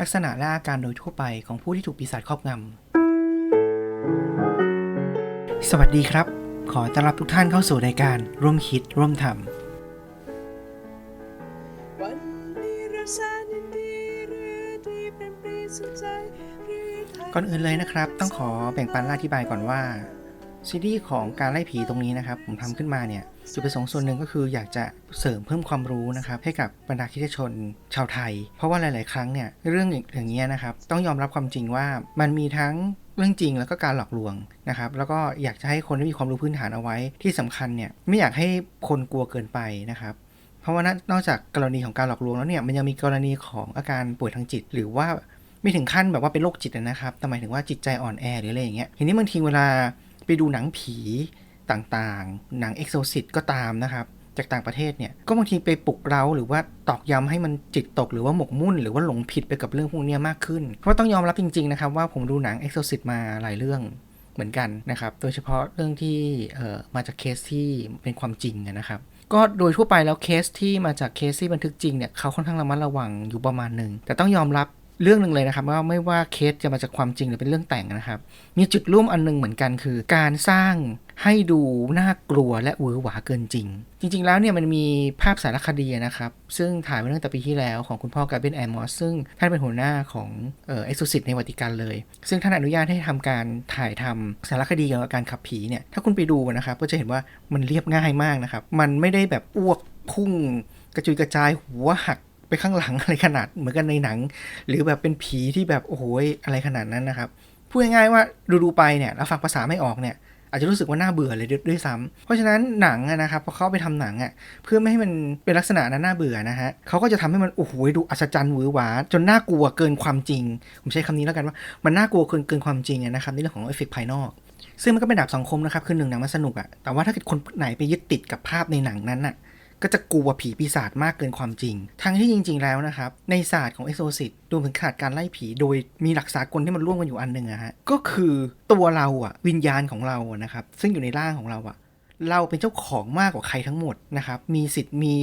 ลักษณะและอาการโดยทั่วไปของผู้ที่ถูกปีศาจครอบงำ สวัสดีครับ ขอต้อนรับทุกท่านเข้าสู่รายการร่วมคิดร่วมทวันนี้เราแสนยินดีหรือดีเป็นปรีสุดใจหรือไทยำก่อนอื่นเลยนะครับ ต้องขอแบ่งปันและอธิบายก่อนว่า ซีรีส์ของการไล่ผีตรงนี้นะครับผมทำขึ้นมาเนี่ยจุดประสงค์ส่วนหนึ่งก็คืออยากจะเสริมเพิ่มความรู้นะครับให้กับบรรดาคริสตชนชาวไทย เพราะว่าหลาย ๆ ครั้งเนี่ยเรื่องอย่างนี้นะครับต้องยอมรับความจริงว่ามันมีทั้งเรื่องจริงแล้วก็การหลอกลวงนะครับแล้วก็อยากจะให้คนที่มีความรู้พื้นฐานเอาไว้ที่สำคัญเนี่ยไม่อยากให้คนกลัวเกินไปนะครับเพราะว่านอกจากกรณีของการหลอกลวงแล้วเนี่ยมันยังมีกรณีของอาการป่วยทางจิต หรือว่าไม่ถึงขั้นแบบว่าเป็นโรคจิตนะครับแต่หมายถึงว่าจิตใจอ่อนแอหรืออะไรอย่างเงี้ยทีนี้บางทีเวลา ไปดูหนังผีต่างๆ หนังเอ็กโซซิตก็ตามนะครับ จากต่างประเทศเนี่ย ก็บางทีไปปลุกเราหรือว่าตอกย้ำให้มันจิตตกหรือว่าหมกมุ่น หรือว่าหลงผิดไปกับเรื่องพวกนี้มากขึ้น เพราะต้องยอมรับจริง ๆ นะครับ ว่าผมดูหนังเอ็กโซซิตมาหลายเรื่องเหมือนกันนะครับ โดยเฉพาะเรื่องที่เอ่อมาจากเคสที่เป็นความจริงนะครับก็โดยทั่วไปแล้วเคสที่มาจากเคสที่บันทึกจริงเนี่ยเขาค่อนข้างระมัดระวังอยู่ประมาณหนึ่ง แต่ต้องยอมรับ เรื่องหนึ่งเลยนะครับว่าไม่ว่าเคสจะมาจากความจริงหรือเป็นเรื่องแต่งนะครับ มีจุดร่วมอันหนึงเหมือนกันคือ การสร้างให้ดูน่ากลัวและหวือหวาเกินจริง จริง ๆ แล้วเนี่ยมันมีภาพสารคดีนะครับ ซึ่งถ่ายมาตั้งแต่ปีที่แล้วของคุณพ่อกาเบนแอมอสซึ่งท่านเป็นหัวหน้าของเอ็กซ์ซิตในวัติกันเลย ซึ่งท่านอนุญาตให้ทำการถ่ายทำสารคดีเกี่ยวกับการขับผีเนี่ยถ้าคุณไปดูนะครับก็จะเห็นว่ามันเรียบง่ายมากนะครับมันไม่ได้แบบอ้วกพุ่ง กระจุยกระจายหัวหัก ไปข้างหลังอะไรขนาดเหมือนกันในหนัง หรือแบบเป็นผีที่แบบโอ้โหอะไรขนาดนั้นนะครับพูดง่ายๆว่าดูๆไปเนี่ยแล้วฟังภาษาไม่ออกเนี่ยอาจจะรู้สึกว่าน่าเบื่อเลยด้วยซ้ำเพราะฉะนั้นหนังนะครับพอเขาไปทำหนังอะเพื่อไม่ให้มันเป็นลักษณะนั้นน่าเบื่อนะฮะเขาก็จะทำให้มันโอ้โหดูอัศจรรย์หวือหวาจนน่ากลัวเกินความจริง ผมใช้คำนี้แล้วกันว่ามันน่ากลัวเกินเกินความจริงนะครับในเรื่องของเอฟเฟกต์ภายนอก ซึ่งมันก็เป็นดาบสองคมนะครับคือหนึ่งหนังมันสนุกอะแต่ว่าถ้าเกิดคนไหนไปยึดติดกับภาพในหนังนั้นน่ะ ก็จะกลัวผีปีศาจมากเกินความจริง ทั้งที่จริง ๆ แล้วนะครับ ในศาสตร์ของเอ็กโซซิตรวมถึงขาดการไล่ผี โดยมีหลักสากลที่มันร่วมกันอยู่อันหนึ่งอะฮะ ก็คือตัวเราอะวิญญาณของเราอะนะครับ ซึ่งอยู่ในร่างของเราอะเราเป็นเจ้าของมากกว่าใครทั้งหมดนะครับ มีสิทธิ์มี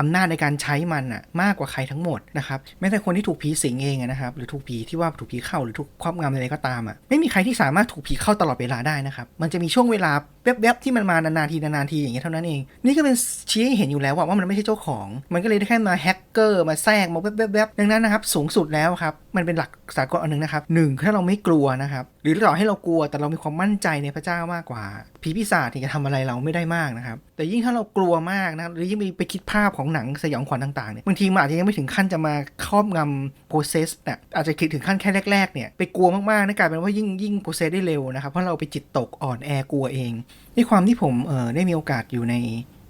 อำนาจในการใช้มันอะมากกว่าใครทั้งหมดนะครับแม้แต่คนที่ถูกผีสิงเองนะครับหรือถูกผีที่ว่าถูกผีเข้าหรือถูกครอบงำอะไรก็ตามอะไม่มีใครที่สามารถถูกผีเข้าตลอดเวลาได้นะครับมันจะมีช่วงเวลาแวบๆที่มันมานานๆทีนานๆทีอย่างเงี้ยเท่านั้นเอง นี่ก็เป็นชี้ให้เห็นอยู่แล้วว่าว่ามันไม่ใช่เจ้าของ มันก็เลยได้แค่มาแฮกเกอร์มาแทรกมาแวบๆดังนั้นนะครับสูงสุดแล้วครับมันเป็นหลักสากลอันหนึ่งนะครับหนึ่งถ้าเราไม่กลัวนะครับหรือต่อให้เรากลัวแต่เรามีความมั่นใจในพระเจ้ามากกว่าผีปีศาจที่จะทำอะไรเราไม่ได้มากนะครับแต่ยิ่งถ้าเรากลัวมากนะครับหรือยิ่งไปคิดภาพของหนังสยองขวัญต่างๆเนี่ยบางทีมันอาจจะยังไม่ถึงขั้นจะมาครอบงำโปรเซสเนี่ยอาจจะคิดถึงขั้นแค่แรกๆเนี่ยไปกลัวมากๆนะกลายเป็นว่ายิ่งยิ่งโปรเซสได้เร็วนะครับเพราะเราไปจิตตกอ่อนแอกลัวเองด้วยความที่ผมเออได้มีโอกาสอยู่ใน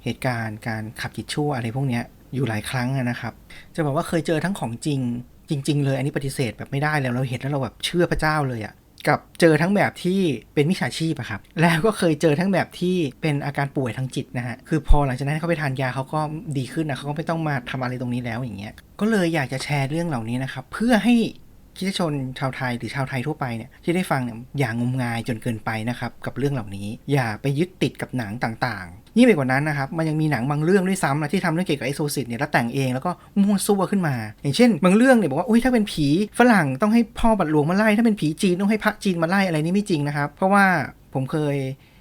เหตุการณ์การขับจิตชั่วอะไรพวกเนี้ย อยู่หลายครั้งนะครับ จะบอกว่าเคยเจอทั้งของจริง จริง ๆ เลยอันนี้ปฏิเสธแบบไม่ได้แล้วเราเห็นแล้วเราแบบเชื่อพระเจ้าเลยอะกับเจอทั้งแบบที่เป็นมิจฉาชีพอะครับ แล้วก็เคยเจอทั้งแบบที่เป็นอาการป่วยทางจิตนะฮะ คือพอหลังจากนั้นเขาไปทานยาเขาก็ดีขึ้นนะเขาก็ไม่ต้องมาทำอะไรตรงนี้แล้วอย่างเงี้ย ก็เลยอยากจะแชร์เรื่องเหล่านี้นะครับ เพื่อให้ คริสตชนชาวไทยหรือชาวไทยทั่วไปเนี่ยที่ได้ฟังเนี่ยอย่างงมงายจนเกินไปนะครับกับเรื่องเหล่านี้ อย่าไปยึดติดกับหนังต่างๆ ยิ่งไปกว่านั้นนะครับมันยังมีหนังบางเรื่องด้วยซ้ำนะที่ทำเรื่องเกี่ยวกับเอ็กโซซิตเนี่ยแล้วแต่งเองแล้วก็มั่วซั่วขึ้นมา อย่างเช่น บางเรื่องเนี่ยบอกว่าอุ้ยถ้าเป็นผีฝรั่งต้องให้พ่อบัตรหลวงมาไล่ถ้าเป็นผีจีนต้องให้พระจีนมาไล่อะไรนี่ไม่จริงนะครับ เพราะว่าผมเคย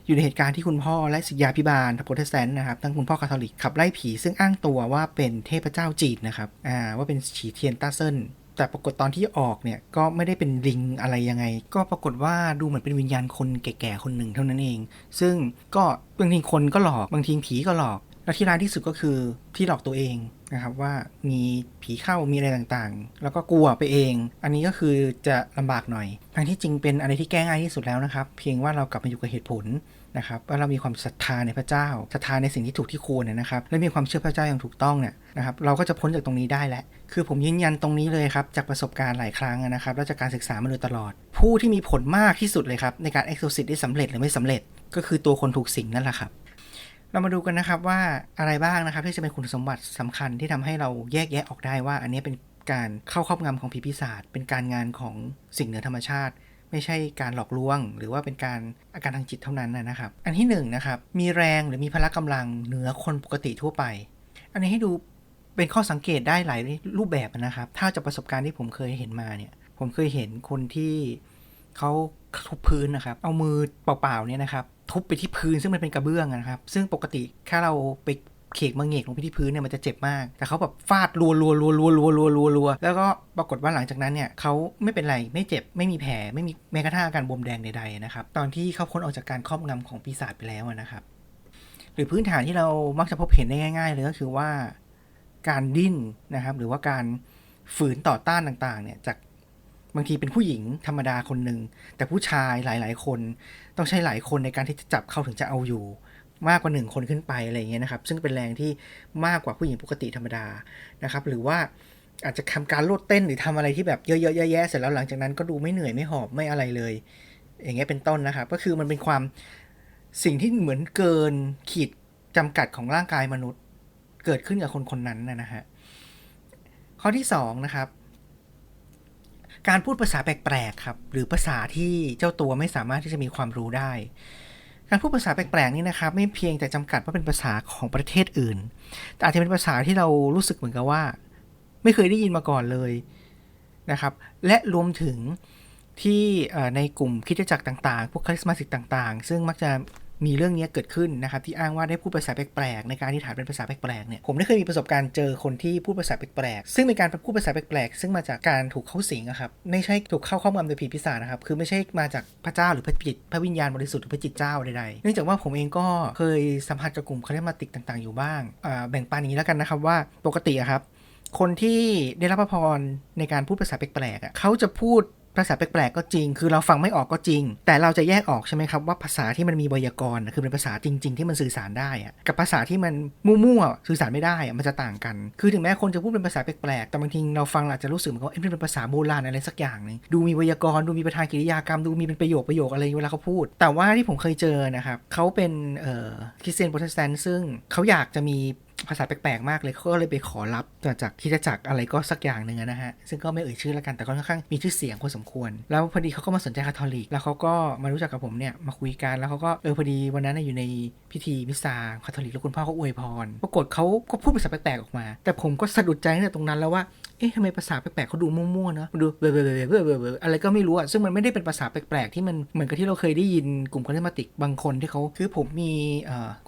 อยู่ในเหตุการณ์ที่คุณพ่อและศิษยาพิบาลโปรเตสแตนต์นะครับทั้งคุณพ่อคาทอลิกขับไล่ผีซึ่งอ้างตัวว่าเป็นเทพเจ้าจีนนะครับอ่าว่าเป็นฉีเทียนต้าเซิน แต่ปรากฏตอนที่ออกเนี่ยก็ไม่ได้เป็นลิงอะไรยังไง ก็ปรากฏว่าดูเหมือนเป็นวิญญาณคนแก่ๆคนหนึ่งเท่านั้นเอง ซึ่งก็บางทีคนก็หลอกบางทีผีก็หลอก แล้วที่ร้ายที่สุดก็คือที่หลอกตัวเองนะครับว่ามีผีเข้ามีอะไรต่างๆ แล้วก็กลัวไปเอง อันนี้ก็คือจะลำบากหน่อยทั้งที่จริงเป็นอะไรที่แก้ง่ายที่สุดแล้วนะครับ เพียงว่าเรากลับมาอยู่กับเหตุผลนะครับว่าเรามีความศรัทธาในพระเจ้าศรัทธาในสิ่งที่ถูกที่ควรนนะครับ และมีความเชื่อพระเจ้าอย่างถูกต้องเนี่ยนะครับ เราก็จะพ้นจากตรงนี้ได้แหละ คือผมยืนยันตรงนี้เลยครับ จากประสบการณ์หลายครั้งนะครับและจากการศึกษามาโดยตลอด ผู้ที่มีผลมากที่สุดเลยครับ ในการ exorcist ได้สำเร็จหรือไม่สำเร็จ ก็คือตัวคนถูกสิงนั่นแหละครับเรามาดูกันนะครับว่าอะไรบ้างนะครับที่จะเป็นคุณสมบัติสำคัญที่ทำให้เราแยกแยะออกได้ว่า อันนี้เป็นการเข้าครอบงำของผีปีศาจเป็นการงานของสิ่งเหนือธรรมชาติ ไม่ใช่การหลอกลวง หรือว่าเป็นการอาการทางจิตเท่านั้นนะครับ อันที่หนึ่งนะครับมีแรงหรือมีพละกำลังเหนือคนปกติทั่วไป อันนี้ให้ดู เป็นข้อสังเกตได้หลายรูปแบบนะครับ ถ้าจากประสบการณ์ที่ผมเคยเห็นมาเนี่ย ผมเคยเห็นคนที่เขาทุบพื้นนะครับ เอามือเปล่าๆเนี่ยนะครับ ทุบไปที่พื้นซึ่งมันเป็นกระเบื้องนะครับ ซึ่งปกติแค่เราไปเขกมาเงกลงไปที่พื้นเนี่ยมันจะเจ็บมาก แต่เขาแบบฟาดรัวรัวรัวรัวรัวรัวรัวรัวแล้วก็ปรากฏว่าหลังจากนั้นเนี่ยเขาไม่เป็นไรไม่เจ็บไม่มีแผลไม่มีแม้กระทั่งอาการบวมแดงใดๆนะครับ ตอนที่เขาพ้นออกจากการครอบงำของปีศาจไปแล้วนะครับ หรือพื้นฐานที่เรามักจะพบเห็นได้ง่าย ๆ เลยก็คือว่า การดิ้นนะครับ หรือว่าการฝืนต่อต้านต่างๆ เนี่ยจากบางทีเป็นผู้หญิงธรรมดาคนหนึ่งแต่ผู้ชายหลาย ๆ คนต้องใช้หลายคนในการที่จะจับเข้าถึงจะเอาอยู่ มากกว่าหนึ่งคนขึ้นไปอะไรเงี้ยนะครับ ซึ่งเป็นแรงที่มากกว่าผู้หญิงปกติธรรมดานะครับ หรือว่าอาจจะทำการโลดเต้นหรือทำอะไรที่แบบเยอะๆแยะๆเสร็จแล้วหลังจากนั้นก็ดูไม่เหนื่อยไม่หอบไม่อะไรเลย อย่างเงี้ยเป็นต้นนะครับ ก็คือมันเป็นความสิ่งที่เหมือนเกินขีดจำกัดของร่างกายมนุษย์ เกิดขึ้นกับคนคนนั้นนะฮะข้อที่สองนะครับ การพูดภาษาแปลกๆครับ หรือภาษาที่เจ้าตัวไม่สามารถที่จะมีความรู้ได้ การพูดภาษาแปลกๆนี่นะครับ ไม่เพียงแต่จำกัดว่าเป็นภาษาของประเทศอื่น แต่อาจจะเป็นภาษาที่เรารู้สึกเหมือนกับว่า ไม่เคยได้ยินมาก่อนเลยนะครับ และรวมถึงที่ในกลุ่มคิดจักรต่างๆ พวกคาริสมาติกต่าง ๆ ซึ่งมักจะ มีเรื่องนี้เกิดขึ้นนะครับที่อ้างว่าได้พูดภาษาแปลกๆในการที่ฐานเป็นภาษาแปลกๆเนี่ยผมได้เคยมีประสบการณ์เจอคนที่พูดภาษาแปลกๆซึ่งเป็นการพูดภาษาแปลกๆซึ่งมาจากการถูกเข้าสิงครับไม่ใช่ถูกเข้าครอบงำโดยผีปีศาจนะครับคือไม่ใช่มาจากพระเจ้าหรือพระจิตพระวิญญาณบริสุทธิ์หรือพระจิตเจ้าใดๆเนื่องจากว่าผมเองก็เคยสัมผัสกับกลุ่มคาริสมาติกต่างๆอยู่บ้างแบ่งปันอย่างนี้แล้วกันนะครับว่าปกติอะครับคนที่ได้รับพระพรในการพูดภาษาแปลกๆเขาจะพูด ภาษาแปลกๆก็จริง คือเราฟังไม่ออกก็จริง แต่เราจะแยกออกใช่ไหมครับว่าภาษาที่มันมีไวยากรณ์คือเป็นภาษาจริง ๆ ที่มันสื่อสารได้กับภาษาที่มันมั่วๆสื่อสารไม่ได้อะมันจะต่างกัน คือถึงแม้คนจะพูดเป็นภาษาแปลกๆแต่บางทีเราฟังอาจจะรู้สึกเหมือนกับว่าเอ๊ะมันเป็นภาษาโบราณอะไรสักอย่างนึงดูมีไวยากรณ์ดูมีประธานกริยากรรมดูมีเป็นประโยคประโยคอะไรเวลาเขาพูด แต่ว่าที่ผมเคยเจอนะครับเขาเป็นคริสเตียนโปรเตสแตนต์ซึ่งเขาอยากจะมี ภาษาแปลกๆมากเลยเขาก็เลยไปขอรับจากคิดจักรอะไรก็สักอย่างหนึ่งนะฮะ ซึ่งก็ไม่เอ่ยชื่อละกันแต่ก็ค่อนข้างมีชื่อเสียงพอสมควร แล้วพอดีเขาก็มาสนใจคาทอลิก แล้วเขาก็มารู้จักกับผมเนี่ยมาคุยกันแล้วเขาก็เออพอดีวันนั้นอยู่ในพิธีมิสซาคาทอลิกแล้วคุณพ่อเขาอวยพรปรากฏเขาก็พูดภาษาแปลกๆออกมา แต่ผมก็สะดุดใจตั้งแต่ตรงนั้นแล้วว่า เอ๊ะทำไมภาษาแปลกๆเขาดูมั่วๆเนอะดูเบลเบอเบอเบอเบอเบออะไรก็ไม่รู้อะซึ่งมันไม่ได้เป็นภาษาแปลกๆที่มันเหมือนกับที่เราเคยได้ยินกลุ่มคาริสมาติกบางคนที่เขาคือผมมี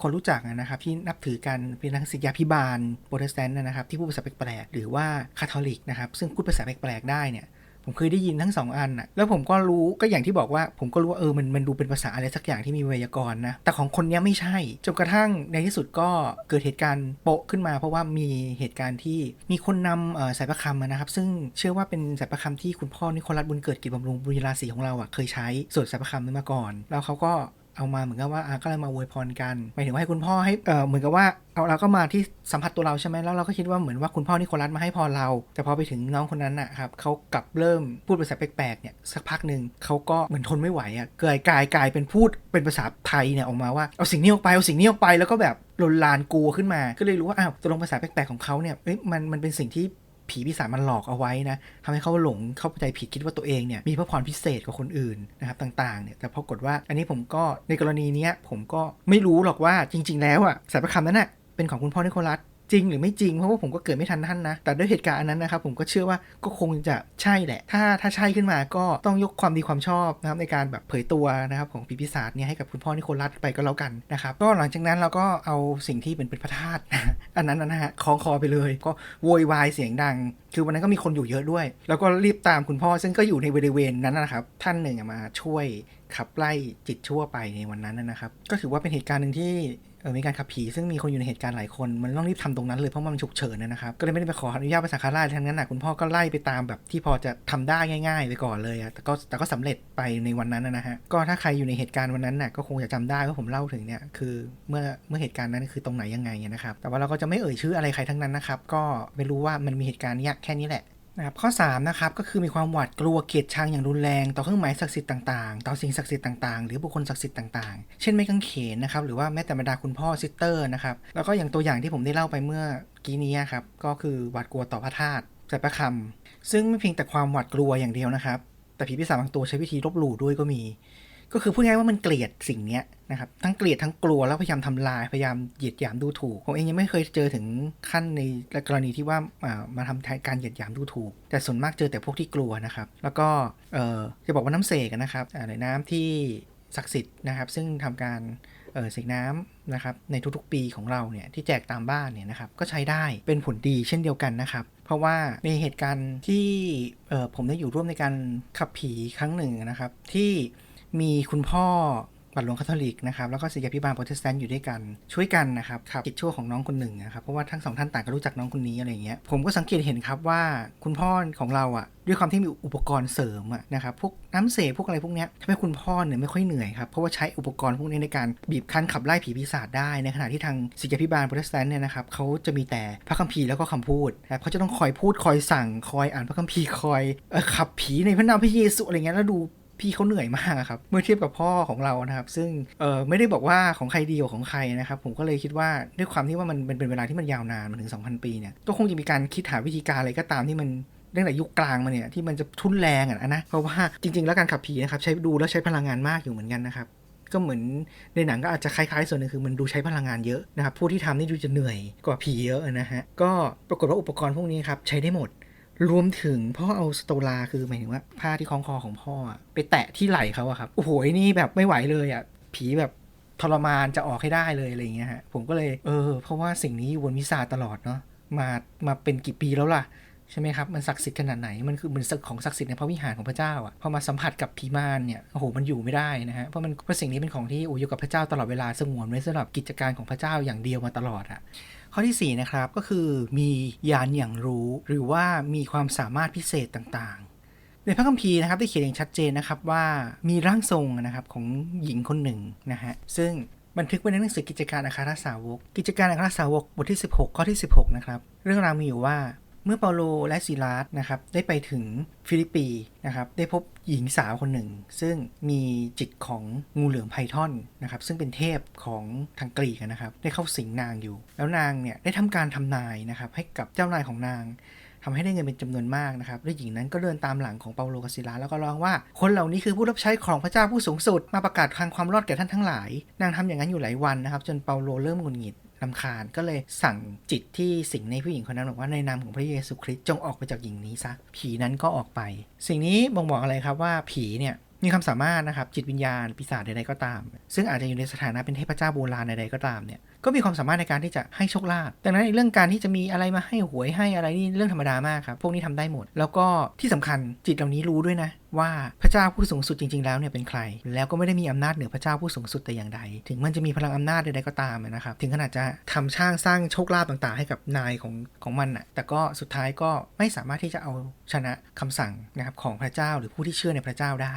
คนรู้จักนะครับที่นับถือกันเป็นนักศิษยาพิบาลโปรเตสแตนต์นะครับที่พูดภาษาแปลกๆหรือว่าคาทอลิกนะครับซึ่งพูดภาษาแปลกๆได้เนี่ย ผมเคยได้ยินทั้งสองอันน่ะแล้วผมก็รู้ก็อย่างที่บอกว่า ผมก็รู้ว่าเออมันมันดูเป็นภาษาอะไรสักอย่างที่มีไวยากรณ์นะ แต่ของคนนี้ไม่ใช่จนกระทั่งในที่สุดก็เกิดเหตุการณ์โปะขึ้นมา เพราะว่ามีเหตุการณ์ที่มีคนนำสายประคำนะครับ ซึ่งเชื่อว่าเป็นสายประคำที่คุณพ่อนิโคลัสบุญเกิดกิจบำรุงบุญราศีของเราอะเคยใช้สวดสายประคำนั้นมาก่อน แล้วเขาก็ เอามาเหมือนกับว่าก็เลยมาอวยพรกันหมายถึงว่าให้คุณพ่อให้เออเหมือนกับว่าเอาเราก็มาที่สัมผัสตัวเราใช่ไหมแล้วเราก็คิดว่าเหมือนว่าคุณพ่อนิโคลัสมาให้พรเรา แต่พอไปถึงน้องคนนั้นนะครับเขากลับเริ่มพูดภาษาแปลกๆเนี่ยสักพักหนึ่งเขาก็เหมือนทนไม่ไหวอะเกยกลายกลายเป็นพูดเป็นภาษาไทยเนี่ยออกมาว่าเอาสิ่งนี้ออกไปเอาสิ่งนี้ออกไปแล้วก็แบบลนลานกลัวขึ้นมา ก็เลยรู้ว่าอ้าวตกลงภาษาแปลกๆของเขาเนี่ยมันมันเป็นสิ่งที่ ผีปีศาจมันหลอกเอาไว้นะทำให้เขาหลงเข้าใจผิดคิดว่าตัวเองเนี่ยมีพระพรพิเศษกว่าคนอื่นนะครับต่างๆเนี่ยแต่ปรากฏว่าอันนี้ผมก็ในกรณีเนี้ยผมก็ไม่รู้หรอกว่าจริง ๆ แล้วอะสายประคำนั้นอะเป็นของคุณพ่อนิโคลัส จริงหรือไม่จริงเพราะว่าผมก็เกิดไม่ทันท่านนะ แต่ด้วยเหตุการณ์อันนั้นนะครับผมก็เชื่อว่าก็คงจะใช่แหละ ถ้าถ้าใช่ขึ้นมาก็ต้องยกความดีความชอบนะครับในการแบบเผยตัวนะครับของผีปีศาจเนี่ยให้กับคุณพ่อนิโคลัสไปก็แล้วกันนะครับก็หลังจากนั้นเราก็เอาสิ่งที่เป็นเป็นพระธาตุอันนั้นนะฮะคล้องคอไปเลย ก็โวยวายเสียงดัง คือวันนั้นก็มีคนอยู่เยอะด้วย แล้วก็รีบตามคุณพ่อซึ่งก็อยู่ในบริเวณนั้นนะครับท่านหนึ่งมาช่วย ขับไล่จิตชั่วไปในวันนั้นนะครับ ก็ถือว่าเป็นเหตุการณ์หนึ่งที่เออมีการขับผีซึ่งมีคนอยู่ในเหตุการณ์หลายคน มันต้องรีบทำตรงนั้นเลยเพราะว่ามันฉุกเฉินนะครับ ก็เลยไม่ได้ไปขออนุญาตภาษาคาร่าทั้งนั้นนะคุณพ่อก็ไล่ไปตามแบบที่พอจะทำได้ง่ายๆไปก่อนเลยอะแต่ก็แต่ก็สำเร็จไปในวันนั้นนะฮะก็ถ้าใครอยู่ในเหตุการณ์วันนั้นน่ะก็คงจะจำได้ว่าผมเล่าถึงเนี่ยคือเมื่อเมื่อเหตุการณ์นั้นคือตรงไหนยังไงนะครับแต่ว่าเราก็จะไม่เอ่ยชื่ออะไรใครทั้งนั้นนะครับก็ไม่รู้ว่ามันมีเหตุการณ์เนี้ยแค่นี้แหละ นะครับข้อ3นะครับก็คือมีความหวาดกลัวเกลียดชังอย่างรุนแรงต่อเครื่องหมายศักดิ์สิทธิ์ต่างๆ ต่อสิ่งศักดิ์สิทธิ์ต่างๆ หรือบุคคลศักดิ์สิทธิ์ต่างๆ เช่นไม้กางเขนนะครับหรือว่าแม้แต่บรรดาคุณพ่อซิสเตอร์นะครับแล้วก็อย่างตัวอย่างที่ผมได้เล่าไปเมื่อกี้นี้ครับก็คือหวาดกลัวต่อพระธาตุสายประคำซึ่งไม่เพียงแต่ความหวาดกลัวอย่างเดียวนะครับ แต่ผีปีศาจบางตัวใช้วิธีลบหลู่ด้วยก็มี ก็คือพูดง่ายว่ามันเกลียดสิ่งเนี้ยนะครับทั้งเกลียดทั้งกลัวแล้วพยายามทำลายพยายามเหยียดหยามดูถูกผมเองยังไม่เคยเจอถึงขั้นในกรณีที่ว่าามาทำการเหยียดหยามดูถูก แต่ส่วนมากเจอแต่พวกที่กลัวนะครับ แล้วก็จะบอกว่าน้ำเสกนะครับในน้ำที่ศักดิ์สิทธิ์นะครับ ซึ่งทำการเสกน้ำนะครับในทุกๆปีของเราเนี่ยที่แจกตามบ้านเนี่ยนะครับก็ใช้ได้เป็นผลดีเช่นเดียวกันนะครับ เพราะว่าในเหตุการณ์ที่ผมได้อยู่ร่วมในการขับผีครั้งหนึ่งนะครับที่ มีคุณพ่อบัตรหลวงคาทอลิกนะครับแล้วก็ศิษยาพิบาลโปรเตสแตนต์อยู่ด้วยกันช่วยกันนะครับขับกิจชั่วของน้องคนหนึ่งนะครับเพราะว่าทั้งสองท่านต่างก็รู้จักน้องคนนี้อะไรเงี้ยผมก็สังเกตเห็นครับว่าคุณพ่อของเราอะด้วยความที่มีอุปกรณ์เสริมอะนะครับพวกน้ำเสกพวกอะไรพวกเนี้ยทำให้คุณพ่อเนี่ยไม่ค่อยเหนื่อยครับเพราะว่าใช้อุปกรณ์พวกนี้ในการบีบคั้นขับไล่ผีปีศาจได้ในขณะที่ทางศิษยาพิบาลโปรเตสแตนต์เนี่ยนะครับเขาจะมีแต่พระคัมภีร์แล้วก็คำพูดนะเขาจะต้องคอยพูดคอยสั่งคอยอ่านพระคัมภีร์คอยอขับผีในพระนามพระเยซูอะไรเงี้ยแล้วดู พี่เขาเหนื่อยมากครับ เมื่อเทียบกับพ่อของเรานะครับ ซึ่งเออไม่ได้บอกว่าของใครดีกว่าของใครนะครับ ผมก็เลยคิดว่าด้วยความที่ว่ามันเป็นเวลาที่มันยาวนานมาถึง 2,000 ปีเนี่ยก็คงจะมีการคิดหาวิธีการอะไรก็ตามที่มันตั้งแต่ยุคกลางมาเนี่ยที่มันจะทุนแรงอะนะเพราะว่าจริง ๆ แล้วการขับผีนะครับใช้ดูแล้วใช้พลังงานมากอยู่เหมือนกันนะครับก็เหมือนในหนังก็อาจจะคล้ายๆ ส่วนหนึงคือมันดูใช้พลังงานเยอะนะครับผู้ที่ทำนี่ดูจะเหนื่อยกว่าผีเยอะนะฮะก็ปรากฏว่าอุปกรณ์พวกนี้ครับใช้ได้หมด รวมถึงพ่อเอาสโตลาคือหมายถึงว่าผ้าที่คล้องคอของพ่อไปแตะที่ไหล่เขาอะครับ โอ้โหนี่แบบไม่ไหวเลยอะผีแบบทรมานจะออกให้ได้เลยอะไรอย่างเงี้ยฮะผมก็เลยเออ เพราะว่าสิ่งนี้อยู่บนวิสาตลอดเนาะมามาเป็นกี่ปีแล้วล่ะใช่ไหมครับ มันศักดิ์สิทธิ์ขนาดไหน มันคือเหมือนของศักดิ์สิทธิ์ในพระวิหารของพระเจ้าอะ พอมาสัมผัสกับผีมารเนี่ย โอ้โห มันอยู่ไม่ได้นะฮะ เพราะมันเพราะสิ่งนี้เป็นของที่โอ้อยู่กับพระเจ้าตลอดเวลา สงวนไว้สำหรับกิจการของพระเจ้าอย่างเดียวมาตลอดอะ ข้อที่ 4 นะครับก็คือมียานอย่างรู้ หรือว่ามีความสามารถพิเศษต่างๆ ในพระคัมภีร์นะครับได้เขียนอย่างชัดเจนนะครับว่ามีร่างทรงนะครับของหญิงคนหนึ่งนะฮะซึ่งบันทึกไว้ในหนังสือกิจการอัครสาวก กิจการอัครสาวกบทที่ 16 ข้อที่ 16 นะครับ เรื่องราวมีอยู่ว่า เมื่อเปาโลและซิลาสนะครับได้ไปถึงฟิลิปปีนะครับได้พบหญิงสาวคนหนึ่ง ซึ่งมีจิตของงูเหลือมไพทอนนะครับซึ่งเป็นเทพของทางกรีกนะครับได้เข้าสิงนางอยู่ แล้วนางเนี่ยได้ทำการทำนายนะครับให้กับเจ้านายของนางทำให้ได้เงินเป็นจำนวนมากนะครับและหญิงนั้นก็เดินตามหลังของเปาโลกับซิลาแล้วก็ร้องว่า คนเหล่านี้คือผู้รับใช้ของพระเจ้าผู้สูงสุด มาประกาศทางความรอดแก่ท่านทั้งหลาย นางทำอย่างนั้นอยู่หลายวันนะครับ จนเปาโลเริ่มหงุดหงิด ลำคาญก็เลยสั่งจิตที่สิงในผู้หญิงคนนั้นบอกว่าในนามของพระเยซูคริสต์จงออกไปจากหญิงนี้ซะผีนั้นก็ออกไป สิ่งนี้บ่งบอกอะไรครับว่าผีเนี่ยมีความสามารถนะครับจิตวิญญาณปีศาจใดๆก็ตาม ซึ่งอาจจะอยู่ในสถานะเป็นเทพเจ้าโบราณใดๆก็ตามเนี่ย ก็มีความสามารถในการที่จะให้โชคลาภดังนั้นเรื่องการที่จะมีอะไรมาให้หวยให้อะไรนี่เรื่องธรรมดามากครับพวกนี้ทำได้หมด แล้วก็ที่สำคัญจิตเหล่านี้รู้ด้วยนะว่าพระเจ้าผู้สูงสุดจริง ๆ แล้วเนี่ยเป็นใคร แล้วก็ไม่ได้มีอำนาจเหนือพระเจ้าผู้สูงสุดแต่อย่างใด ถึงมันจะมีพลังอำนาจใดๆก็ตามนะครับ ถึงขนาดจะทำช่างสร้างโชคลาภต่างๆ ให้กับนายของของมันน่ะ แต่ก็สุดท้ายก็ไม่สามารถที่จะเอาชนะคำสั่งนะครับของพระเจ้าหรือผู้ที่เชื่อในพระเจ้าได้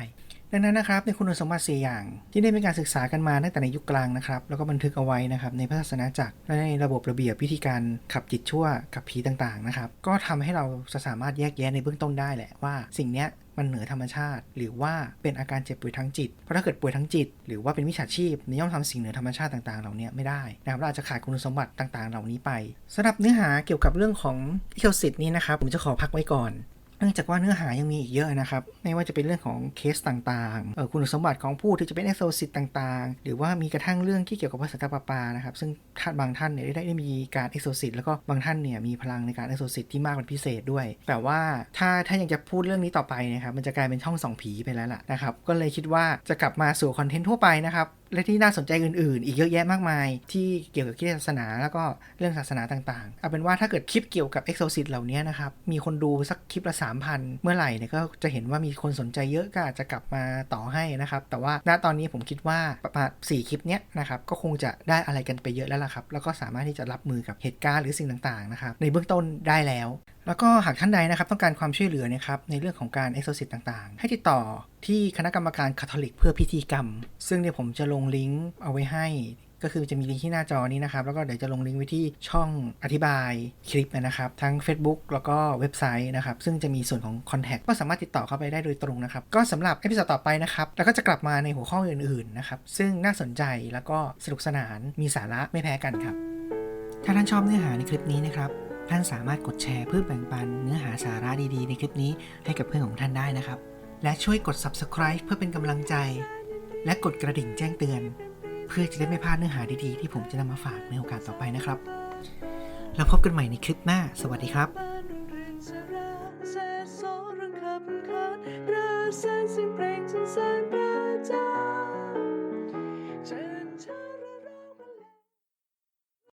ดังนั้นนะครับในคุณสมบัติ4อย่าง ที่ได้มีการศึกษากันมาตั้งแต่ในยุคกลางนะครับแล้วก็บันทึกเอาไว้นะครับในพระศาสนาจักรและในระบบระเบียบวิธีการขับจิตชั่วกับผีต่างๆนะครับก็ทำให้เราจะสามารถแยกแยะในเบื้องต้นได้แหละว่า สิ่งเนี้ยมันเหนือธรรมชาติ หรือว่าเป็นอาการเจ็บป่วยทางจิต เพราะถ้าเกิดป่วยทางจิต หรือว่าเป็นวิชาชีพในย่อมทำสิ่งเหนือธรรมชาติต่างๆเหล่านี้ไม่ได้นะครับเราอาจจะขาดคุณสมบัติต่างๆ เหล่านี้ไปสำหรับเนื้อหาเกี่ยวกับเรื่องของเคียวสิทธิ์นี้นะครับผมจะขอพักไว้ก่อน เนื่องจากว่าเนื้อหายังมีอีกเยอะนะครับ ไม่ว่าจะเป็นเรื่องของเคสต่างๆ คุณสมบัติของผู้ที่จะเป็นเอ็กโซซิตต่างๆ หรือว่ามีกระทั่งเรื่องที่เกี่ยวกับพระสันตะปาปานะครับ ซึ่งท่านบางท่านเนี่ยได้ได้มีการเอ็กโซซิตแล้วก็บางท่านเนี่ยมีพลังในการเอ็กโซซิตที่มากเป็นพิเศษด้วย แต่ว่าถ้าถ้ายังจะพูดเรื่องนี้ต่อไปนะครับ มันจะกลายเป็นช่องส่องผีไปแล้วล่ะนะครับ ก็เลยคิดว่าจะกลับมาสู่คอนเทนต์ทั่วไปนะครับ และที่น่าสนใจอื่นๆ อีกเยอะแยะมากมาย ที่เกี่ยวกับคริสตศาสนาแล้วก็เรื่องศาสนาต่างๆ เอาเป็นว่าถ้าเกิดคลิปเกี่ยวกับ Exorcist เหล่านี้นะครับ มีคนดูสักคลิปละ 3,000 เมื่อไหร่เนี่ยก็จะเห็นว่ามีคนสนใจเยอะก็อาจจะกลับมาต่อให้นะครับ แต่ว่าณตอนนี้ผมคิดว่าประมาณ4คลิปเนี้ยนะครับก็คงจะได้อะไรกันไปเยอะแล้วล่ะครับแล้วก็สามารถที่จะรับมือกับเหตุการณ์หรือสิ่งต่างๆนะครับในเบื้องต้นได้แล้ว แล้วก็หากท่านใดนะครับต้องการความช่วยเหลือนะครับในเรื่องของการเอ็กโซซิตต่างๆ ให้ติดต่อที่คณะกรรมการคาทอลิกเพื่อพิธีกรรม ซึ่งเดี๋ยวผมจะลงลิงก์เอาไว้ให้ ก็คือจะมีลิงก์ที่หน้าจอนี้นะครับ แล้วก็เดี๋ยวจะลงลิงก์ไว้ที่ช่องอธิบายคลิปนะครับ ทั้ง Facebook แล้วก็เว็บไซต์นะครับ ซึ่งจะมีส่วนของ Contact ก็สามารถติดต่อเข้าไปได้โดยตรงนะครับ ก็สำหรับเอพิ o d ต่อไปนะครับ แล้วก็จะกลับมาในหัวข้ออื่นๆนะครับซึ่งน่าสนใจแล้วก็สนุกสนานมีสาระไม่แพ้กันครับถ้าท่านชอบเนื้อหาในคลิปนี้นะครับ ท่านสามารถกดแชร์เพื่อแบ่งปันเนื้อหาสาระดีๆ ในคลิปนี้ให้กับเพื่อนของท่านได้นะครับ และช่วยกด subscribe เพื่อเป็นกำลังใจ และกดกระดิ่งแจ้งเตือน เพื่อจะได้ไม่พลาดเนื้อหาดีๆ ที่ผมจะนำมาฝากในโอกาสต่อไปนะครับ แล้วพบกันใหม่ในคลิปหน้า สวัสดีครับ